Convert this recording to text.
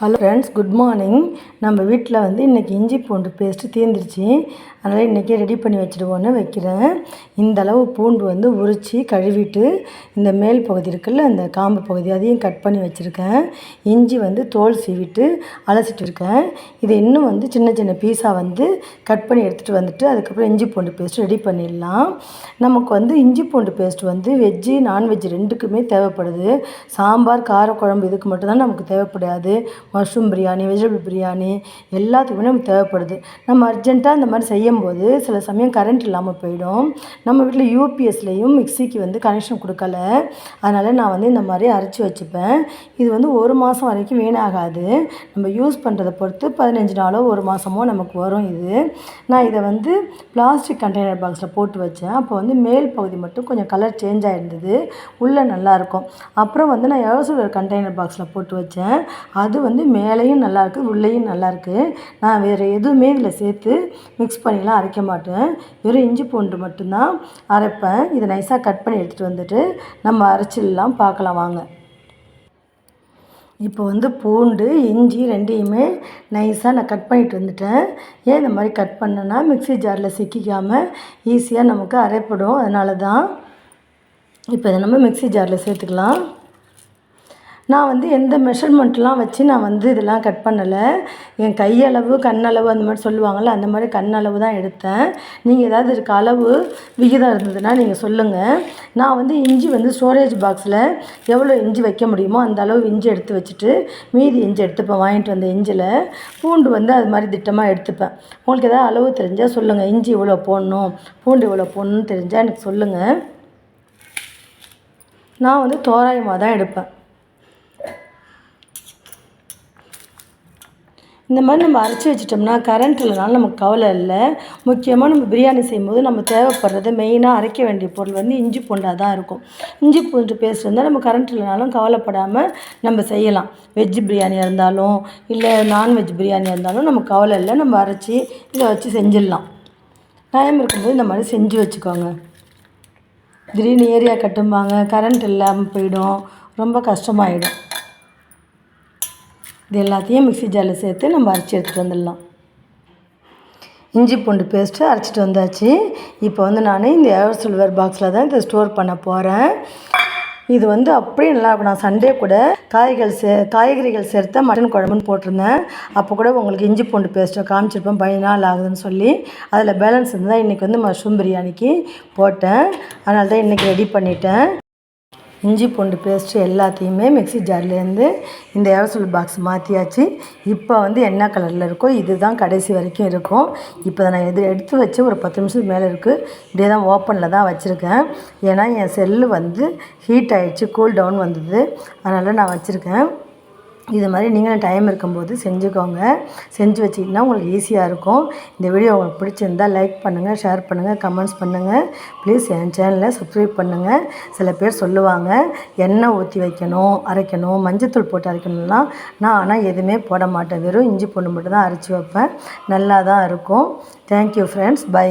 Hello friends good morning. நம்ம வீட்டில் வந்து இன்றைக்கி இஞ்சி பூண்டு பேஸ்ட்டு தீர்ந்துருச்சு. அதனால் இன்றைக்கி ரெடி பண்ணி வச்சுடுவோன்னு வைக்கிறேன். இந்த அளவு பூண்டு வந்து உரித்து கழுவிட்டு இந்த மேல் பகுதி இருக்குல்ல இந்த காம்பு பகுதி அதையும் கட் பண்ணி வச்சுருக்கேன். இஞ்சி வந்து தோல் சீவிட்டு அலசிட்டு இருக்கேன். இதை இன்னும் வந்து சின்ன சின்ன பீஸாக வந்து கட் பண்ணி எடுத்துகிட்டு வந்துட்டு அதுக்கப்புறம் இஞ்சி பூண்டு பேஸ்ட் ரெடி பண்ணிடலாம். நமக்கு வந்து இஞ்சி பூண்டு பேஸ்ட் வந்து வெஜ்ஜு நான்வெஜ் ரெண்டுக்குமே தேவைப்படுது. சாம்பார் காரக்குழம்பு இதுக்கு மட்டும்தான் நமக்கு தேவைப்படாது. மஷ்ரூம் பிரியாணி வெஜிடபிள் பிரியாணி எல்லாத்துக்குமே நமக்கு தேவைப்படுது. நம்ம அர்ஜென்ட்டாக இந்த மாதிரி செய்யும்போது சில சமயம் கரண்ட் இல்லாமல் போயிடும். நம்ம வீட்டில் யூபிஎஸ்லேயும் மிக்சிக்கு வந்து கனெக்ஷன் கொடுக்கல. அதனால் நான் வந்து இந்த மாதிரி அரைச்சி வச்சுப்பேன். இது வந்து ஒரு மாதம் வரைக்கும் வீணாகாது. நம்ம யூஸ் பண்ணுறதை பொறுத்து பதினஞ்சு நாளோ ஒரு மாதமோ நமக்கு வரும் இது. நான் இதை வந்து பிளாஸ்டிக் கண்டெய்னர் பாக்ஸில் போட்டு வச்சேன். அப்போ வந்து மேல் பகுதி மட்டும் கொஞ்சம் கலர் சேஞ்ச் ஆகிருந்தது உள்ளே நல்லாயிருக்கும் அப்புறம் வந்து நான் எவசோலர் கண்டெய்னர் பாக்ஸில் போட்டு வச்சேன். அது வந்து வந்து மேலேயும் நல்லாயிருக்கு உள்ளேயும் நல்லாயிருக்கு. நான் வேறு எதுவுமே இதில் சேர்த்து மிக்ஸ் பண்ணிலாம் அரைக்க மாட்டேன். வெறும் இஞ்சி பூண்டு மட்டும்தான் அரைப்பேன். இதை நைஸாக கட் பண்ணி எடுத்துகிட்டு வந்துட்டு நம்ம அரைச்சிடலாம். பார்க்கலாம் வாங்க. இப்போ வந்து பூண்டு இஞ்சி ரெண்டையுமே நைஸாக நான் கட் பண்ணிட்டு வந்துட்டேன். ஏன் இந்த மாதிரி கட் பண்ணேன்னா மிக்ஸி ஜாரில் சிக்கிக்காமல் ஈஸியாக நமக்கு அரைப்படும். அதனால தான் இப்போ இதை நம்ம மிக்ஸி ஜாரில் சேர்த்துக்கலாம். நான் வந்து எந்த மெஷர்மெண்ட்லாம் வச்சு நான் வந்து இதெல்லாம் கட் பண்ணலை. என் கையளவு கண்ணளவு அந்த மாதிரி சொல்லுவாங்கள்ல அந்த மாதிரி கண்ணளவு தான் எடுத்தேன். நீங்கள் ஏதாவது இருக்க அளவு விகிதம் இருந்ததுன்னா நீங்கள் சொல்லுங்கள் நான் வந்து இஞ்சி வந்து ஸ்டோரேஜ் பாக்ஸில் எவ்வளோ இஞ்சி வைக்க முடியுமோ அந்த அளவு இஞ்சி எடுத்து வச்சுட்டு மீதி இஞ்சி எடுத்துப்பேன் வாங்கிட்டு வந்த இஞ்சியில் பூண்டு வந்து அது மாதிரி திட்டமாக எடுத்துப்பேன். உங்களுக்கு ஏதாவது அளவு தெரிஞ்சால் சொல்லுங்கள் இஞ்சி இவ்வளோ போடணும் பூண்டு இவ்வளோ போடணும்னு தெரிஞ்சால் எனக்கு சொல்லுங்கள் நான் வந்து தோராயமாக தான் எடுப்பேன். இந்த மாதிரி நம்ம அரைச்சி வச்சிட்டோம்னா கரண்ட் இல்லைனாலும் நமக்கு கவலை இல்லை. முக்கியமாக நம்ம பிரியாணி செய்யும்போது நம்ம தேவைப்படுறது மெயினாக அரைக்க வேண்டிய பொருள் வந்து இஞ்சி பூண்டாக தான் இருக்கும். இஞ்சி பூண்டு பேஸ்ட் இருந்தால் நம்ம கரண்ட் இல்லைனாலும் கவலைப்படாமல் நம்ம செய்யலாம். வெஜ் பிரியாணியாக இருந்தாலும் இல்லை நான்வெஜ் பிரியாணியாக இருந்தாலும் நமக்கு கவலை இல்லை நம்ம அரைச்சி இதை வச்சு செஞ்சிடலாம். டைம் இருக்கும்போது இந்த மாதிரி செஞ்சு வச்சுக்கோங்க. திடீர்னு ஏரியா கட்டும்பாங்க கரண்ட் இல்லாமல் போயிடும் ரொம்ப கஷ்டமாயிடும். இது எல்லாத்தையும் மிக்ஸி ஜாரில் சேர்த்து நம்ம அரைச்சி எடுத்துகிட்டு வந்துடலாம். இஞ்சி பூண்டு பேஸ்ட்டு அரைச்சிட்டு வந்தாச்சு. இப்போ வந்து நான் இந்த ஏர் சில்வர் பாக்ஸில் தான் இதை ஸ்டோர் பண்ண போகிறேன் இது வந்து அப்படியே நல்லா இருக்கும். நான் சண்டே கூட காய்கள் சே காய்கறிகள் சேர்த்த மட்டன் குழம்புன்னு போட்டிருந்தேன். அப்போ கூட உங்களுக்கு இஞ்சி பூண்டு பேஸ்ட்டை காமிச்சிருப்பேன். பதினஞ்சு நாள் ஆகுதுன்னு சொல்லி. அதில் பேலன்ஸ் இருந்தால் இன்றைக்கி வந்து மஷ்ரூம் பிரியாணிக்கு போட்டேன். அதனால தான் இன்றைக்கி ரெடி பண்ணிட்டேன். இஞ்சி பூண்டு பேஸ்ட்டு எல்லாத்தையுமே மிக்ஸி ஜார்லேருந்து இந்த ஏவசல் பாக்ஸ் மாற்றியாச்சு இப்போ வந்து என்ன கலரில் இருக்கோ இது தான் கடைசி வரைக்கும் இருக்கும். இப்போ நான் இது எடுத்து வச்சு ஒரு பத்து நிமிஷத்துக்கு மேலே இருக்குது இப்படியே தான் ஓப்பனில் தான் வச்சுருக்கேன். ஏன்னா என் செல்லு வந்து ஹீட் ஆகிடுச்சு கூல் டவுன் வந்தது. அதனால் நான் வச்சுருக்கேன். இது மாதிரி நீங்களும் டைம் இருக்கும்போது செஞ்சுக்கோங்க. செஞ்சு வச்சிங்கன்னா உங்களுக்கு ஈஸியாக இருக்கும். இந்த வீடியோ உங்களுக்கு பிடிச்சிருந்தால் லைக் பண்ணுங்கள் ஷேர் பண்ணுங்கள் கமெண்ட்ஸ் பண்ணுங்கள் ப்ளீஸ் என் சேனலை சப்ஸ்கிரைப் பண்ணுங்கள் சில பேர் சொல்லுவாங்க எண்ணெய் ஊற்றி வைக்கணும் அரைக்கணும் மஞ்சத்தூள் போட்டு அரைக்கணும்னா நான் ஆனால் எதுவுமே போட மாட்டேன். வெறும் இஞ்சி பூண்டு மட்டும் தான் அரைச்சி வைப்பேன். நல்லா தான் இருக்கும் தேங்க்யூ ஃப்ரெண்ட்ஸ் பை